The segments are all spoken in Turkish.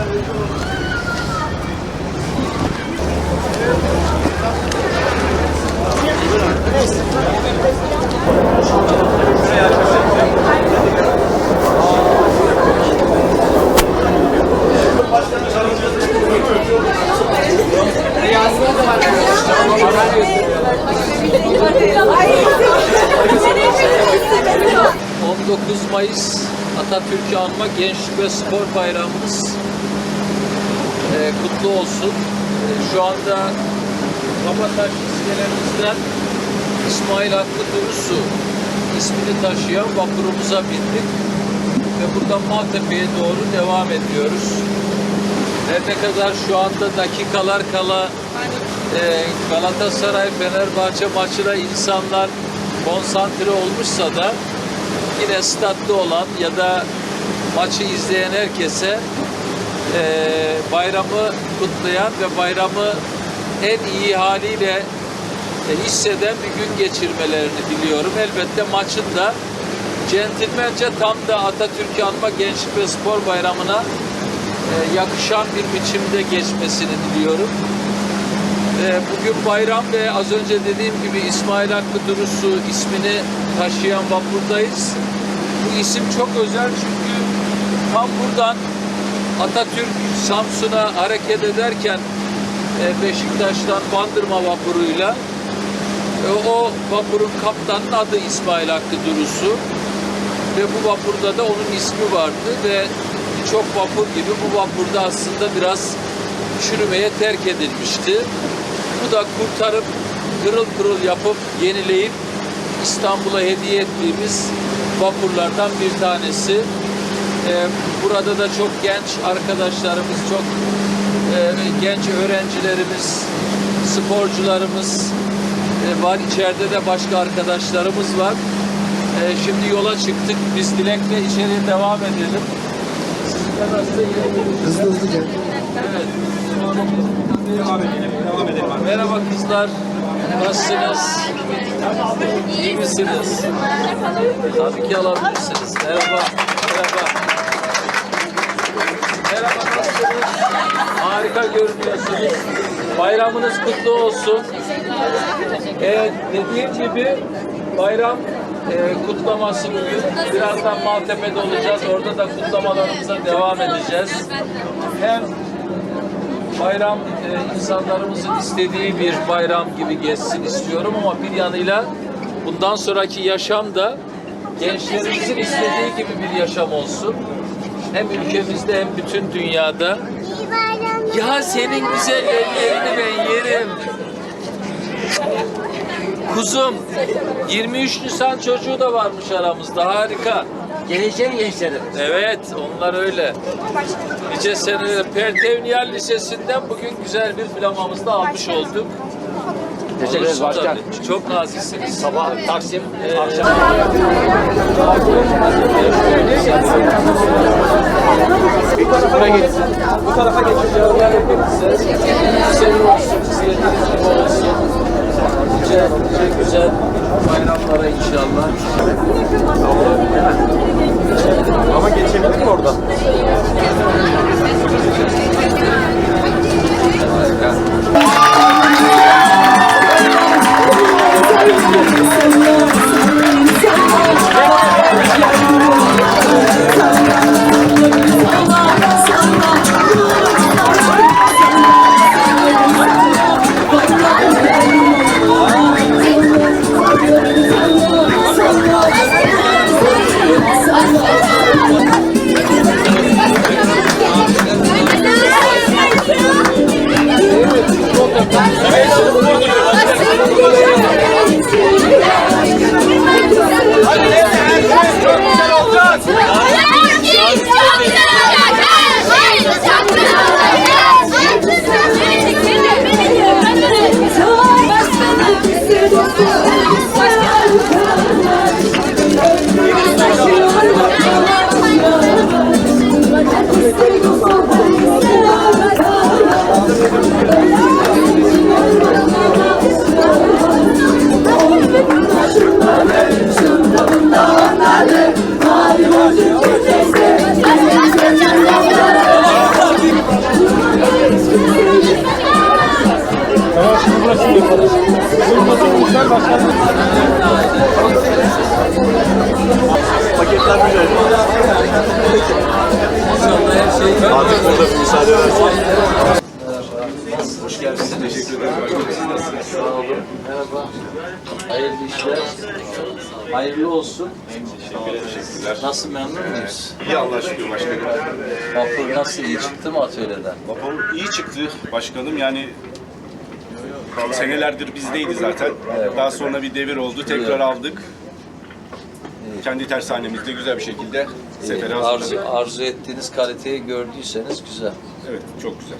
Evet. 19 Mayıs Atatürk'ü anma Gençlik ve Spor Bayramımız e, kutlu olsun. E, şu anda Kabataş iskelemizden İsmail Hakkı Durusu ismini taşıyan vapurumuza bindik ve buradan Maltepe'ye doğru devam ediyoruz. Ne kadar şu anda dakikalar kala e, Galatasaray Fenerbahçe maçına insanlar konsantre olmuşsa da yine statta olan ya da maçı izleyen herkese e, bayramı kutlayan ve bayramı en iyi haliyle e, hisseden bir gün geçirmelerini diliyorum. Elbette maçın da centilmence tam da Atatürk'ü anma Gençlik ve Spor Bayramı'na e, yakışan bir biçimde geçmesini diliyorum. E, Bugün bayram ve az önce dediğim gibi İsmail Hakkı Durusu ismini taşıyan vapurdayız. Bu isim çok özel çünkü tam buradan Atatürk Samsun'a hareket ederken e, Beşiktaş'tan Bandırma vapuruyla e, o vapurun kaptanının adı İsmail Hakkı Durusu ve bu vapurda da onun ismi vardı ve birçok vapur gibi bu vapurda aslında biraz çürümeye terk edilmişti. Bu da kurtarıp kırıl kırıl yapıp yenileyip İstanbul'a hediye ettiğimiz vapurlardan bir tanesi. Ee, burada da çok genç arkadaşlarımız, çok e, genç öğrencilerimiz, sporcularımız e, var. İçeride de başka arkadaşlarımız var. E, şimdi yola çıktık. Biz Dilek'le içeriye devam edelim. Nasıl Hızlı hızlı gel. Evet. Merhaba kızlar. Nasılsınız? İyi misiniz? Tabii ki alabilirsiniz. Merhaba. Merhaba. Merhaba nasılsınız? Harika görünüyorsunuz. Bayramınız kutlu olsun. Evet dediğim gibi bayram e, kutlaması bugün. Birazdan Maltepe'de olacağız. Orada da kutlamalarımıza devam edeceğiz. Hem bayram e, insanlarımızın istediği bir bayram gibi geçsin istiyorum ama bir yanıyla bundan sonraki yaşam da gençlerimizin istediği gibi bir yaşam olsun. Hem ülkemizde hem bütün dünyada. Ya senin güzel ellerini ben yerim. Kuzum 23 Nisan çocuğu da varmış aramızda harika. Geleceğin gençlerim. Evet, onlar öyle. Nice seneler. Pertevniyal Lisesi'nden bugün güzel bir flamamızı da almış olduk. Teşekkür ederiz başkan. Çok naziksiniz. Sabah Taksim, Ee, akşam. Buraya geçsin. Bu tarafa. Senin olsun, ziyetiniz olsun. Nice, nice güzel bayramlara inşallah. Ama Paketler güzel. Artık burada müsaade edersin. Hoş geldiniz. Teşekkür ederim. Sağ olun. Merhaba. Hayırlı işler. Hayırlı olsun. Teşekkürler. Nasıl memnun muyuz? İyi Allah'a şükür başkanım. Vapur nasıl iyi çıktı mı atölyeden? Vapur iyi çıktı başkanım. Yani senelerdir bizdeydi zaten. Daha sonra bir devir oldu. Tekrar aldık. Kendi tersanemizde güzel bir şekilde sefere arzu, hazırladık. arzu ettiğiniz kaliteyi gördüyseniz güzel. Evet çok güzel.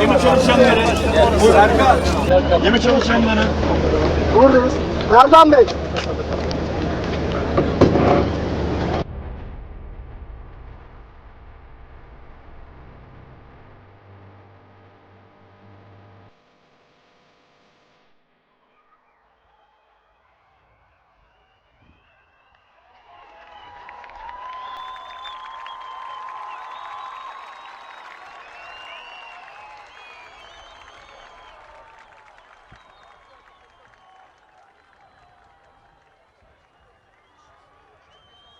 Gemi çalışanları. Gemi çalışanları. Buradayız. Erdan Bey.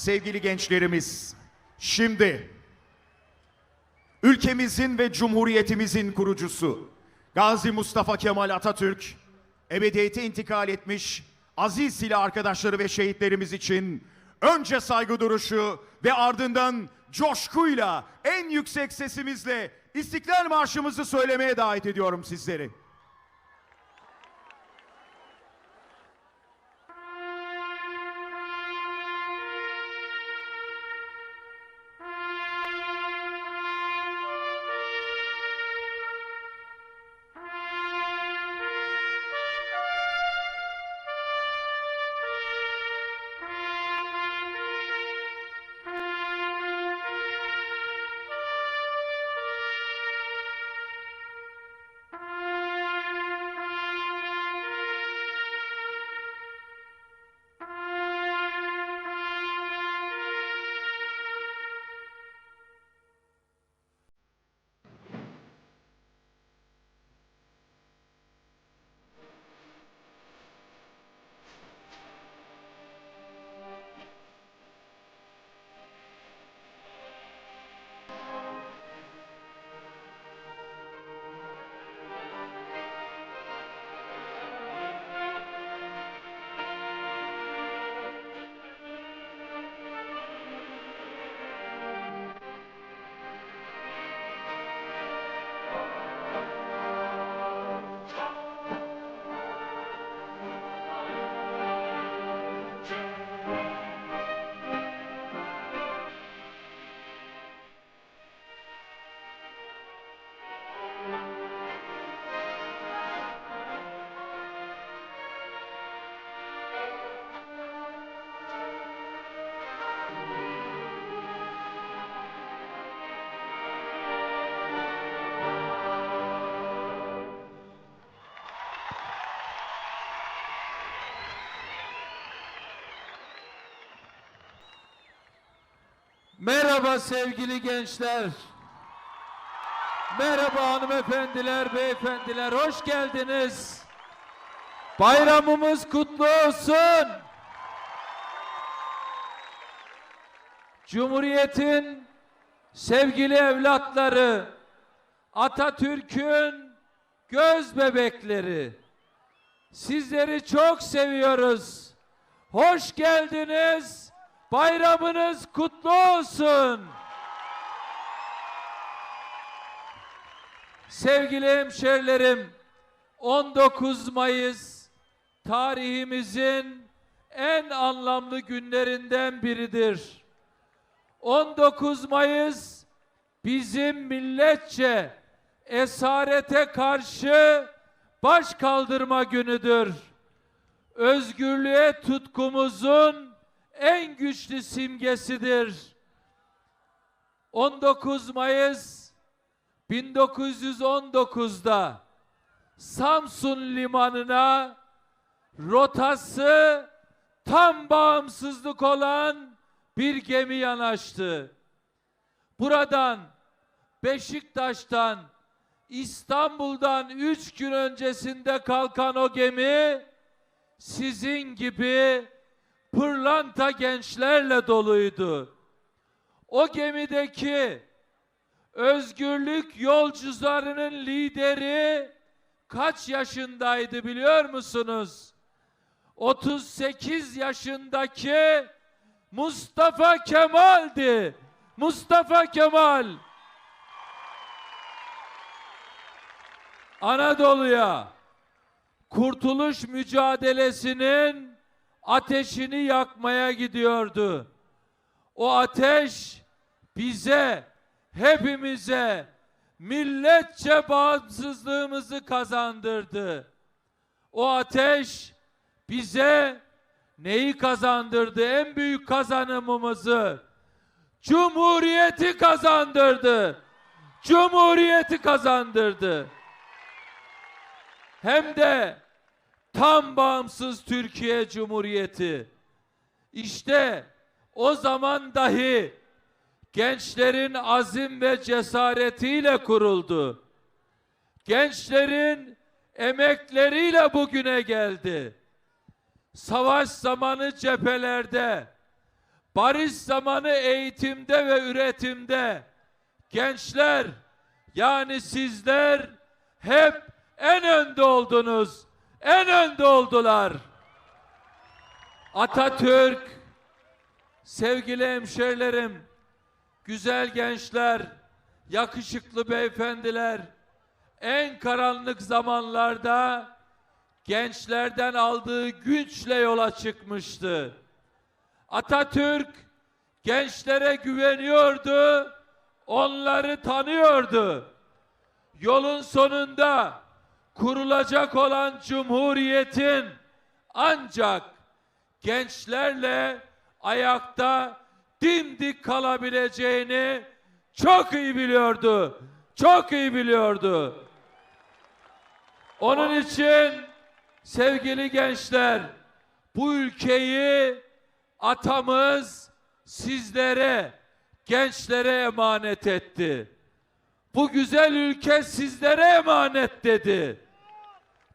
Sevgili gençlerimiz, şimdi ülkemizin ve cumhuriyetimizin kurucusu Gazi Mustafa Kemal Atatürk ebediyete intikal etmiş aziz silah arkadaşları ve şehitlerimiz için önce saygı duruşu ve ardından coşkuyla en yüksek sesimizle İstiklal Marşımızı söylemeye davet ediyorum sizleri. Merhaba sevgili gençler. Merhaba hanımefendiler, beyefendiler. Hoş geldiniz. Bayramımız kutlu olsun. Cumhuriyetin sevgili evlatları, Atatürk'ün göz bebekleri. Sizleri çok seviyoruz. Hoş geldiniz. Bayramınız kutlu olsun. Sevgili hemşerilerim, 19 Mayıs tarihimizin en anlamlı günlerinden biridir. 19 Mayıs bizim milletçe esarete karşı baş kaldırma günüdür. Özgürlüğe tutkumuzun en güçlü simgesidir. 19 Mayıs 1919'da Samsun limanına rotası tam bağımsızlık olan bir gemi yanaştı. Buradan Beşiktaş'tan İstanbul'dan üç gün öncesinde kalkan o gemi sizin gibi pırlanta gençlerle doluydu. O gemideki özgürlük yolcularının lideri kaç yaşındaydı biliyor musunuz? 38 yaşındaki Mustafa Kemal'di. Mustafa Kemal. Anadolu'ya kurtuluş mücadelesinin ateşini yakmaya gidiyordu. O ateş bize, hepimize milletçe bağımsızlığımızı kazandırdı. O ateş bize neyi kazandırdı? En büyük kazanımımızı Cumhuriyeti kazandırdı. Cumhuriyeti kazandırdı. Hem de tam bağımsız Türkiye Cumhuriyeti. İşte o zaman dahi gençlerin azim ve cesaretiyle kuruldu. Gençlerin emekleriyle bugüne geldi. Savaş zamanı cephelerde, barış zamanı eğitimde ve üretimde gençler yani sizler hep en önde oldunuz. En önde oldular. Atatürk sevgili hemşerilerim, güzel gençler, yakışıklı beyefendiler, en karanlık zamanlarda gençlerden aldığı güçle yola çıkmıştı. Atatürk gençlere güveniyordu, onları tanıyordu. Yolun sonunda kurulacak olan cumhuriyetin ancak gençlerle ayakta dimdik kalabileceğini çok iyi biliyordu. Çok iyi biliyordu. Onun için sevgili gençler bu ülkeyi atamız sizlere, gençlere emanet etti. Bu güzel ülke sizlere emanet dedi.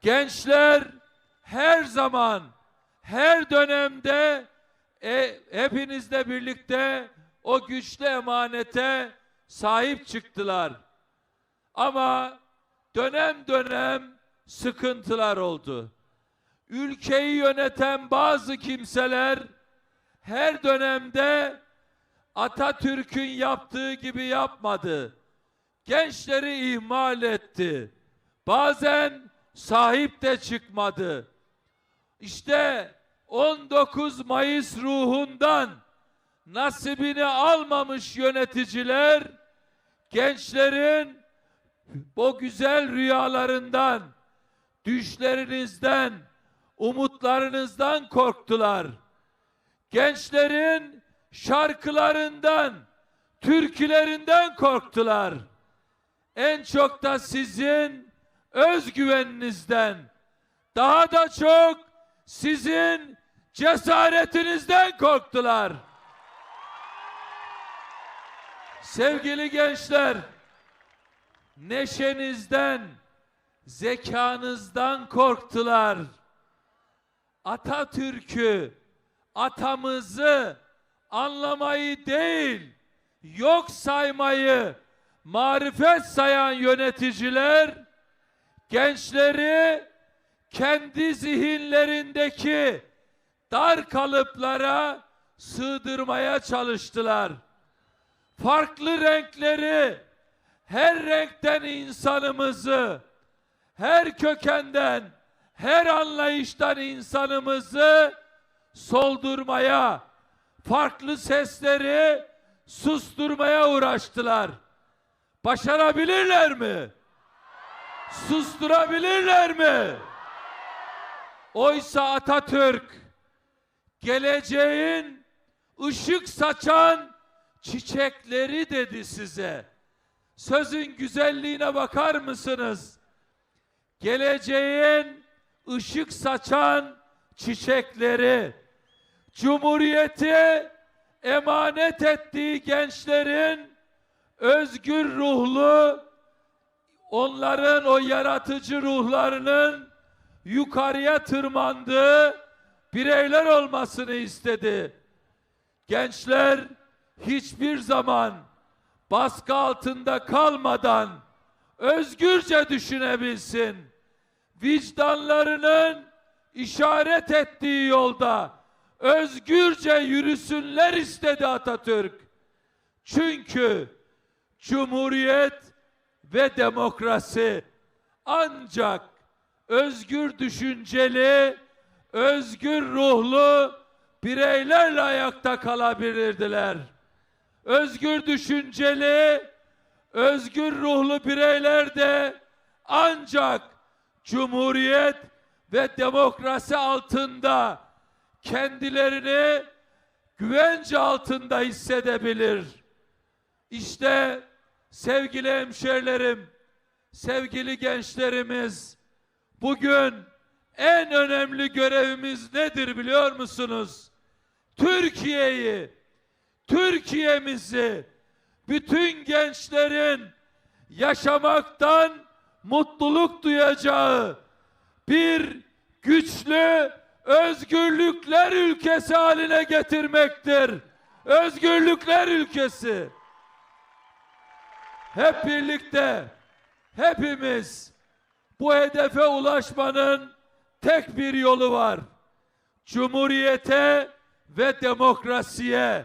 Gençler her zaman, her dönemde e, hepinizle birlikte o güçlü emanete sahip çıktılar. Ama dönem dönem sıkıntılar oldu. Ülkeyi yöneten bazı kimseler her dönemde Atatürk'ün yaptığı gibi yapmadı. Gençleri ihmal etti. Bazen sahip de çıkmadı. İşte 19 Mayıs ruhundan nasibini almamış yöneticiler gençlerin o güzel rüyalarından, düşlerinizden, umutlarınızdan korktular. Gençlerin şarkılarından, türkülerinden korktular. En çok da sizin özgüveninizden, daha da çok sizin cesaretinizden korktular. Sevgili gençler, neşenizden, zekanızdan korktular. Atatürk'ü, atamızı anlamayı değil, yok saymayı marifet sayan yöneticiler gençleri kendi zihinlerindeki dar kalıplara sığdırmaya çalıştılar. Farklı renkleri, her renkten insanımızı, her kökenden, her anlayıştan insanımızı soldurmaya, farklı sesleri susturmaya uğraştılar. Başarabilirler mi? Susturabilirler mi? Oysa Atatürk geleceğin ışık saçan çiçekleri dedi size. Sözün güzelliğine bakar mısınız? Geleceğin ışık saçan çiçekleri. Cumhuriyeti emanet ettiği gençlerin özgür ruhlu, onların o yaratıcı ruhlarının yukarıya tırmandığı bireyler olmasını istedi. Gençler hiçbir zaman baskı altında kalmadan özgürce düşünebilsin. vicdanlarının işaret ettiği yolda özgürce yürüsünler istedi Atatürk. Çünkü Cumhuriyet ve demokrasi ancak özgür düşünceli, özgür ruhlu bireylerle ayakta kalabilirdiler. Özgür düşünceli, özgür ruhlu bireyler de ancak Cumhuriyet ve demokrasi altında kendilerini güvence altında hissedebilir. İşte sevgili hemşerilerim, sevgili gençlerimiz, bugün en önemli görevimiz nedir biliyor musunuz? Türkiye'yi, Türkiye'mizi, bütün gençlerin yaşamaktan mutluluk duyacağı bir güçlü özgürlükler ülkesi haline getirmektir. Özgürlükler ülkesi. Hep birlikte, hepimiz bu hedefe ulaşmanın tek bir yolu var. Cumhuriyete ve demokrasiye,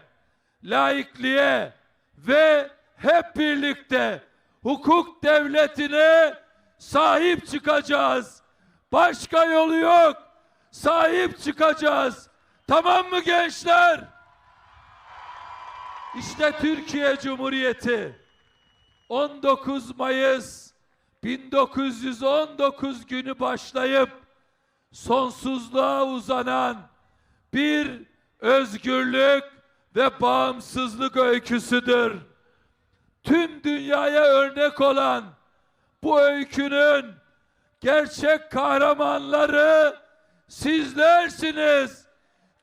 laikliğe ve hep birlikte hukuk devletine sahip çıkacağız. Başka yolu yok. Sahip çıkacağız. Tamam mı gençler? İşte Türkiye Cumhuriyeti 19 Mayıs 1919 günü başlayıp sonsuzluğa uzanan bir özgürlük ve bağımsızlık öyküsüdür. Tüm dünyaya örnek olan bu öykünün gerçek kahramanları sizlersiniz.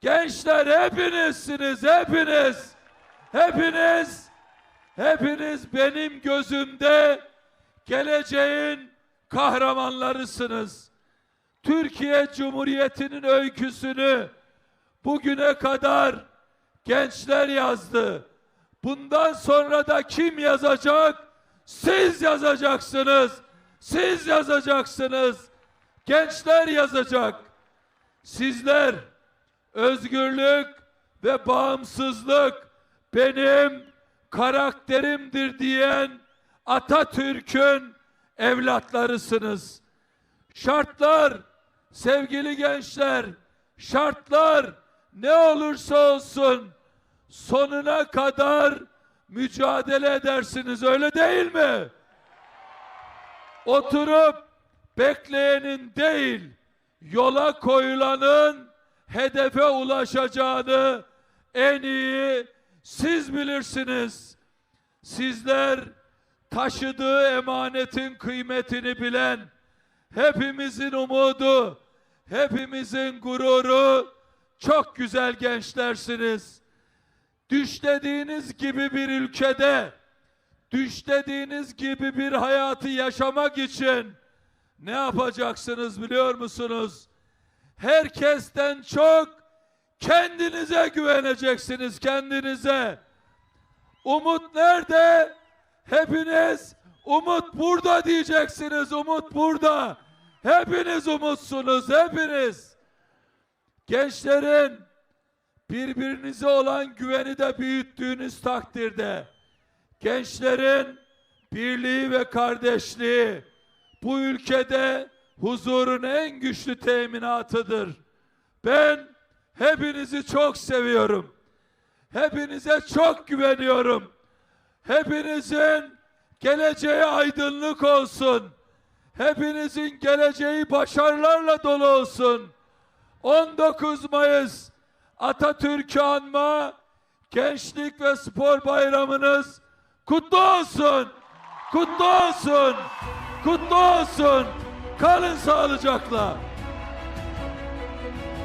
Gençler hepinizsiniz, hepiniz. Hepiniz, hepiniz benim gözümde geleceğin kahramanlarısınız. Türkiye Cumhuriyeti'nin öyküsünü bugüne kadar gençler yazdı. Bundan sonra da kim yazacak? Siz yazacaksınız. Siz yazacaksınız. Gençler yazacak. Sizler özgürlük ve bağımsızlık benim karakterimdir diyen Atatürk'ün evlatlarısınız. Şartlar sevgili gençler, şartlar ne olursa olsun sonuna kadar mücadele edersiniz öyle değil mi? Oturup bekleyenin değil, yola koyulanın hedefe ulaşacağını en iyi siz bilirsiniz. Sizler taşıdığı emanetin kıymetini bilen, hepimizin umudu, hepimizin gururu, çok güzel gençlersiniz. Düşlediğiniz gibi bir ülkede, düşlediğiniz gibi bir hayatı yaşamak için ne yapacaksınız biliyor musunuz? Herkesten çok kendinize güveneceksiniz kendinize. Umut nerede? Hepiniz umut burada diyeceksiniz. Umut burada. Hepiniz umutsunuz. Hepiniz. Gençlerin birbirinize olan güveni de büyüttüğünüz takdirde gençlerin birliği ve kardeşliği bu ülkede huzurun en güçlü teminatıdır. Ben hepinizi çok seviyorum. Hepinize çok güveniyorum. Hepinizin geleceği aydınlık olsun. Hepinizin geleceği başarılarla dolu olsun. 19 Mayıs Atatürk'ü anma Gençlik ve Spor Bayramınız kutlu olsun. Kutlu olsun. Kutlu olsun. Kalın sağlıcakla.